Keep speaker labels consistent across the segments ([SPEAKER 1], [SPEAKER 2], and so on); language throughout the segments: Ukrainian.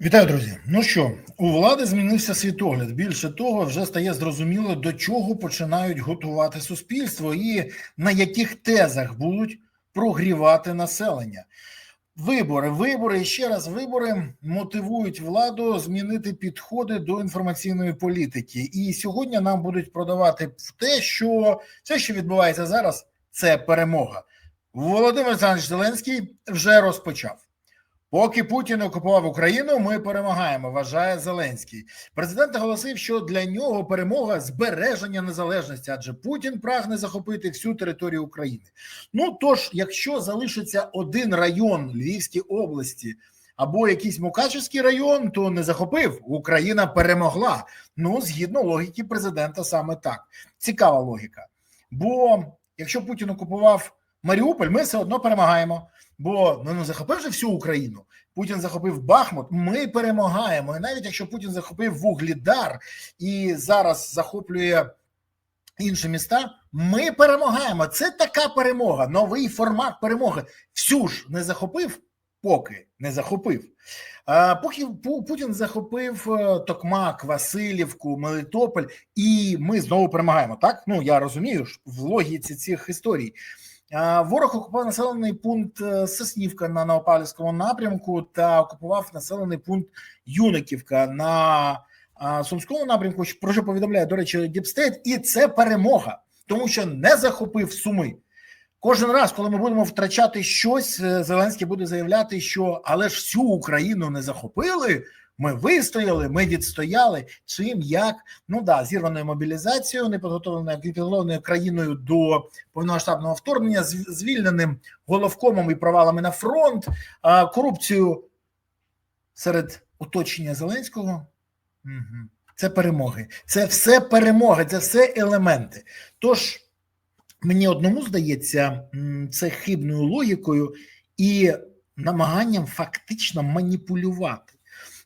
[SPEAKER 1] Вітаю, друзі. Ну що, у влади змінився світогляд. Більше того, вже стає зрозуміло, до чого починають готувати суспільство і на яких тезах будуть прогрівати населення. Вибори, вибори і ще раз вибори мотивують владу змінити підходи до інформаційної політики. І сьогодні нам будуть продавати те, що все, що відбувається зараз, це перемога. Володимир Олександрович Зеленський вже розпочав. Поки Путін окупував Україну, ми перемагаємо. Вважає Зеленський. Президент оголосив, що для нього перемога збереження незалежності, адже Путін прагне захопити всю територію України. Ну тож, якщо залишиться один район Львівській області або якийсь Мукачевський район, то не захопив. Україна перемогла. Ну згідно логіки президента, саме так. Цікава логіка. Бо якщо Путін окупував Маріуполь, ми все одно перемагаємо. Бо ну, ну захопив всю Україну. Путін захопив Бахмут. Ми перемагаємо. І навіть якщо Путін захопив Вуглідар і зараз захоплює інші міста, ми перемагаємо. Це така перемога, новий формат перемоги. Всю ж не захопив, поки не захопив. А, поки Путін захопив е, Токмак, Васильівку, Мелитополь, і ми знову перемагаємо. Так ну я розумію в логіці цих історій. Ворог окупував населений пункт е, Соснівка на Новопавлівському напрямку та окупував населений пункт Юниківка на Сумському напрямку. Про що повідомляє, до речі, Діпстейт, і це перемога, тому що не захопив Суми. Кожен раз, коли ми будемо втрачати щось, е, Зеленський буде заявляти, що але ж всю Україну не захопили. Ми вистояли, ми відстояли. Чим як ну да, зірваною мобілізацією, неподготовленою країною до повномасштабного вторгнення, звільненим головкомом і провалами на фронт, корупцію серед оточення Зеленського. Це перемоги, це все перемоги, це все елементи. Тож мені одному здається, це хибною логікою і намаганням фактично маніпулювати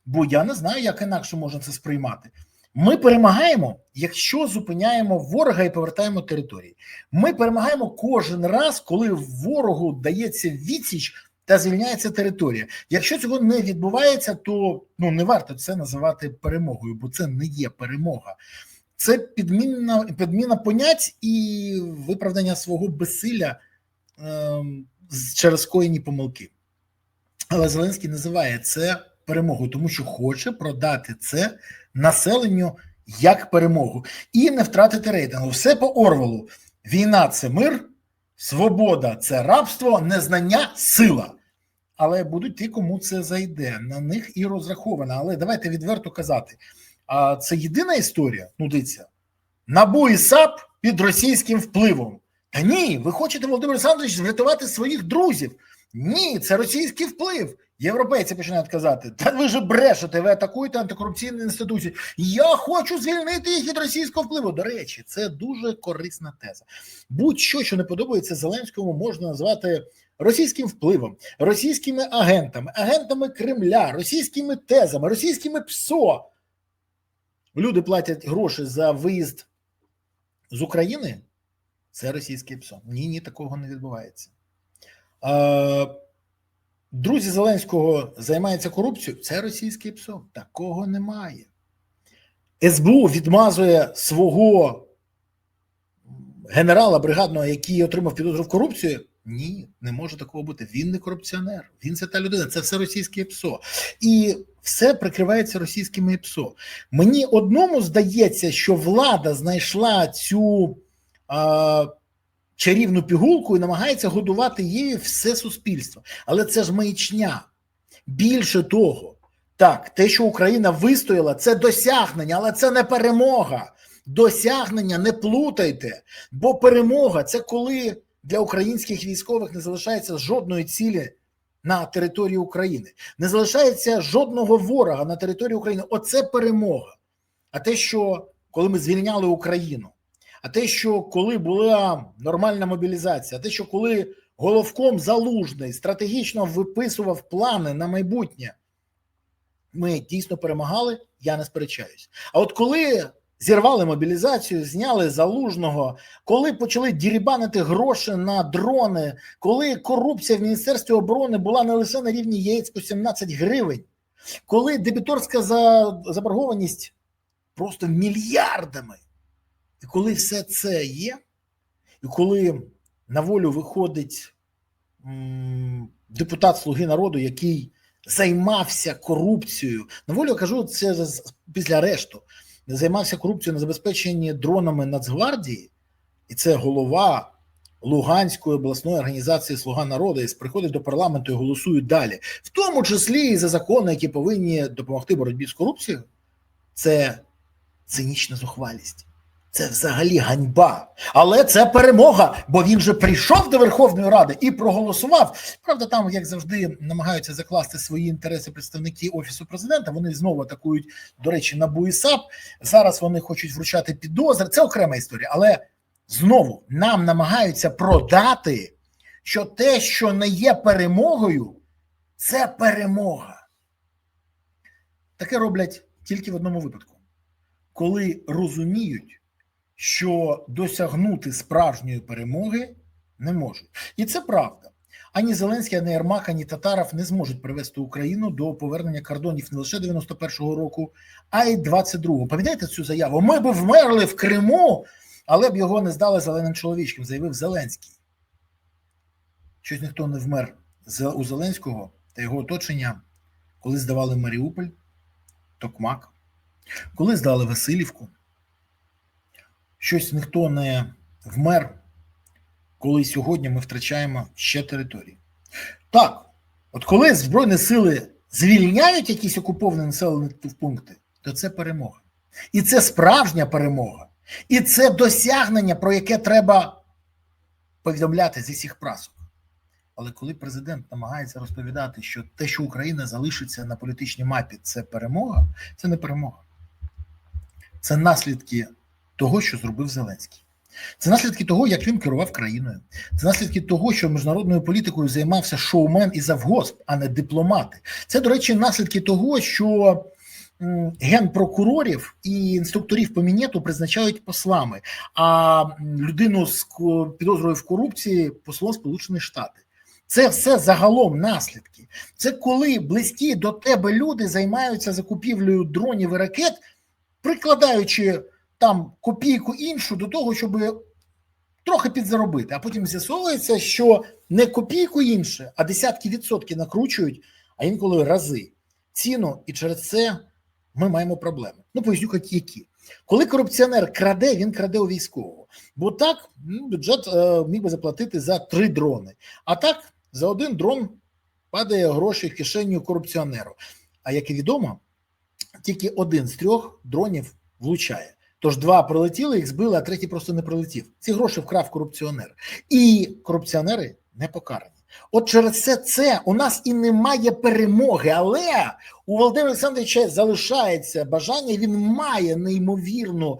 [SPEAKER 1] бо я не знаю, як інакше можна це сприймати. Ми перемагаємо, якщо зупиняємо ворога і повертаємо території. Ми перемагаємо кожен раз, коли ворогу дається відсіч та звільняється територія. Якщо цього не відбувається, то ну не варто це називати перемогою, бо це не є перемога. Це підміна підміна понять і виправдання свого безсилля е, через коїні помилки. Але Зеленський називає це перемогу, тому що хоче продати це населенню як перемогу і не втратити рейтингу. Все по Орвелу. Війна це мир, свобода це рабство, незнання сила. Але будуть ті, кому це зайде. На них і розраховано. Але давайте відверто казати. А це єдина історія, ну дивіться, набу і САП під російським впливом. Та ні, ви хочете, Володимир Олександрович, врятувати своїх друзів. Ні, це російський вплив. Європейці починають казати: Та ви ж брешете, ви атакуєте антикорупційні інституції. Я хочу звільнити їх від російського впливу. До речі, це дуже корисна теза. Будь-що, що не подобається Зеленському, можна назвати російським впливом, російськими агентами, агентами Кремля, російськими тезами, російськими ПСО. Люди платять гроші за виїзд з України. Це російське ПСО. Ні, ні, такого не відбувається. Друзі Зеленського займаються корупцією. Це російський ПСО. Такого немає. СБУ відмазує свого генерала бригадного, який отримав підозру в корупцію. Ні, не може такого бути. Він не корупціонер, він це та людина, це все російське ПСО. І все прикривається російськими ПСО. Мені одному здається, що влада знайшла цю. А, чарівну пігулку і намагається годувати її все суспільство. Але це ж маячня. Більше того, так, те, що Україна вистояла, це досягнення, але це не перемога. Досягнення не плутайте, бо перемога це коли для українських військових не залишається жодної цілі на території України, не залишається жодного ворога на території України. Оце перемога. А те, що коли ми звільняли Україну, а те, що коли була нормальна мобілізація, а те, що коли головком залужний стратегічно виписував плани на майбутнє, ми дійсно перемагали, я не сперечаюсь. А от коли зірвали мобілізацію, зняли залужного, коли почали дірібанити гроші на дрони, коли корупція в Міністерстві оборони була не лише на рівні яєць по 17 гривень, коли дебіторська заборгованість просто мільярдами, і коли все це є, і коли на волю виходить депутат Слуги народу, який займався корупцією, на волю кажу, це після арешту, займався корупцією на забезпеченні дронами Нацгвардії, і це голова Луганської обласної організації Слуга народу і приходить до парламенту і голосують далі, в тому числі і за закони, які повинні допомогти боротьбі з корупцією. Це цинічна зухвалість. Це взагалі ганьба. Але це перемога, бо він же прийшов до Верховної Ради і проголосував. Правда, там, як завжди, намагаються закласти свої інтереси представники Офісу президента. Вони знову атакують, до речі, на і. Зараз вони хочуть вручати підозри. Це окрема історія. Але знову нам намагаються продати, що те, що не є перемогою, це перемога. Таке роблять тільки в одному випадку, коли розуміють, що досягнути справжньої перемоги не можуть. І це правда. Ані Зеленський, ані Ермак, ані Татаров не зможуть привести Україну до повернення кордонів не лише 91-го року, а й 22-го. Пам'ятаєте цю заяву? Ми би вмерли в Криму, але б його не здали зеленим чоловічком, заявив Зеленський. Щось ніхто не вмер у Зеленського та його оточення, коли здавали Маріуполь, Токмак, коли здали Васильівку. Щось ніхто не вмер, коли сьогодні ми втрачаємо ще території. Так, от коли Збройні сили звільняють якісь окуповані населені пункти, то це перемога. І це справжня перемога. І це досягнення, про яке треба повідомляти зі всіх прасок. Але коли президент намагається розповідати, що те, що Україна залишиться на політичній мапі, це перемога, це не перемога. Це наслідки того, що зробив Зеленський. Це наслідки того, як він керував країною. Це наслідки того, що міжнародною політикою займався шоумен і завгосп, а не дипломати. Це, до речі, наслідки того, що генпрокурорів і інструкторів по мінету призначають послами, а людину з підозрою в корупції послом Сполучених Штатів. Це все загалом наслідки. Це коли близькі до тебе люди займаються закупівлею дронів і ракет, прикладаючи там копійку іншу до того, щоб трохи підзаробити. А потім з'ясовується, що не копійку інше, а десятки відсотків накручують, а інколи рази ціну, і через це ми маємо проблеми. Ну, поясню, які. Коли корупціонер краде, він краде у військового. Бо так ну, бюджет е, міг би заплатити за три дрони. А так за один дрон падає гроші в кишеню корупціонеру. А як і відомо, тільки один з трьох дронів влучає. Тож два прилетіли, їх збили, а третій просто не прилетів. Ці гроші вкрав корупціонер. І корупціонери не покарані. От через все це у нас і немає перемоги, але у Володимира Олександровича залишається бажання, він має неймовірну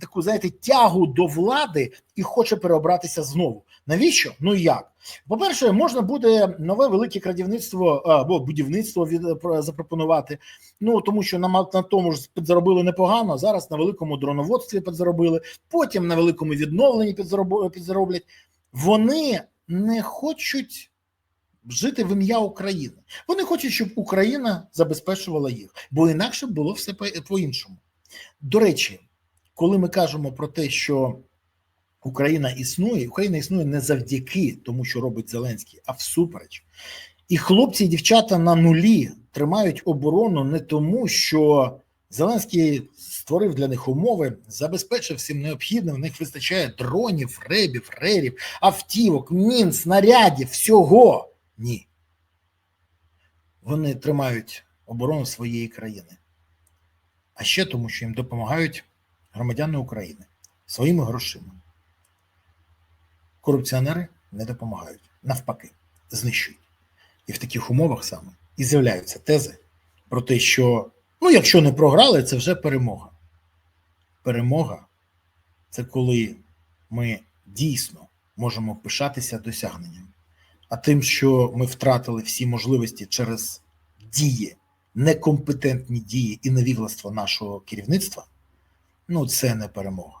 [SPEAKER 1] таку, знаєте, тягу до влади і хоче переобратися знову. Навіщо? Ну як? По-перше, можна буде нове велике крадівництво або будівництво від запропонувати. Ну тому що на, на тому ж підзаробили непогано. Зараз на великому дроноводстві підзаробили, потім на великому відновленні підзароб- підзароблять. Вони не хочуть жити в ім'я України. Вони хочуть, щоб Україна забезпечувала їх, бо інакше було все по- по-іншому. До речі, коли ми кажемо про те, що Україна існує, Україна існує не завдяки тому, що робить Зеленський, а всупереч. І хлопці і дівчата на нулі тримають оборону не тому, що Зеленський створив для них умови, забезпечив всім необхідним. В них вистачає дронів, ребів, рерів, автівок, мін, снарядів, всього. Ні. Вони тримають оборону своєї країни. А ще тому, що їм допомагають громадяни України своїми грошима. Корупціонери не допомагають, навпаки, знищують. І в таких умовах саме і з'являються тези про те, що ну, якщо не програли, це вже перемога. Перемога це коли ми дійсно можемо пишатися досягненням. А тим, що ми втратили всі можливості через дії, некомпетентні дії і невігластво нашого керівництва, ну це не перемога.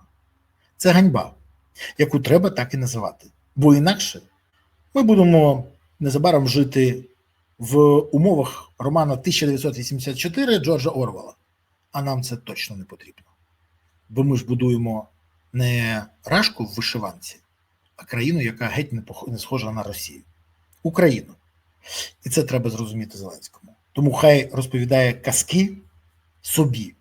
[SPEAKER 1] Це ганьба, яку треба так і називати. Бо інакше ми будемо незабаром жити в умовах роману 1984 Джорджа Орвела. А нам це точно не потрібно. Бо ми ж будуємо не рашку в вишиванці, а країну, яка геть не схожа на Росію. Україну. І це треба зрозуміти Зеленському. Тому хай розповідає казки собі.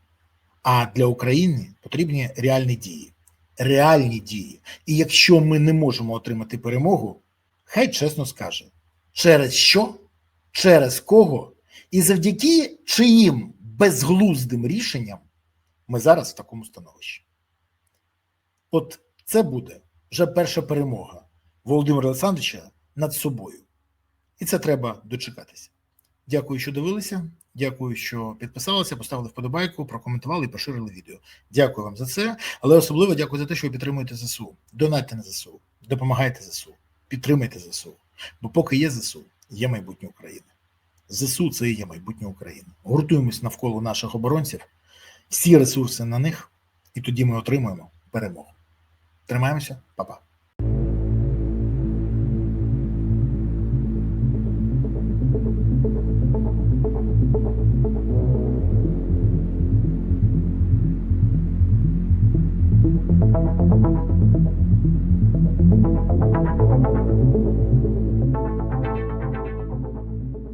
[SPEAKER 1] А для України потрібні реальні дії. Реальні дії. І якщо ми не можемо отримати перемогу, хай чесно скаже, через що, через кого, і завдяки чиїм безглуздим рішенням ми зараз в такому становищі. От це буде вже перша перемога Володимира Олександровича над собою. І це треба дочекатися. Дякую, що дивилися. Дякую, що підписалися, поставили вподобайку, прокоментували і поширили відео. Дякую вам за це. Але особливо дякую за те, що ви підтримуєте ЗСУ. Донатьте на ЗСУ, допомагайте ЗСУ, підтримайте ЗСУ. Бо поки є ЗСУ, є майбутнє України. ЗСУ це і є майбутнє України. Гуртуємось навколо наших оборонців, всі ресурси на них, і тоді ми отримуємо перемогу. Тримаємося, Па-па.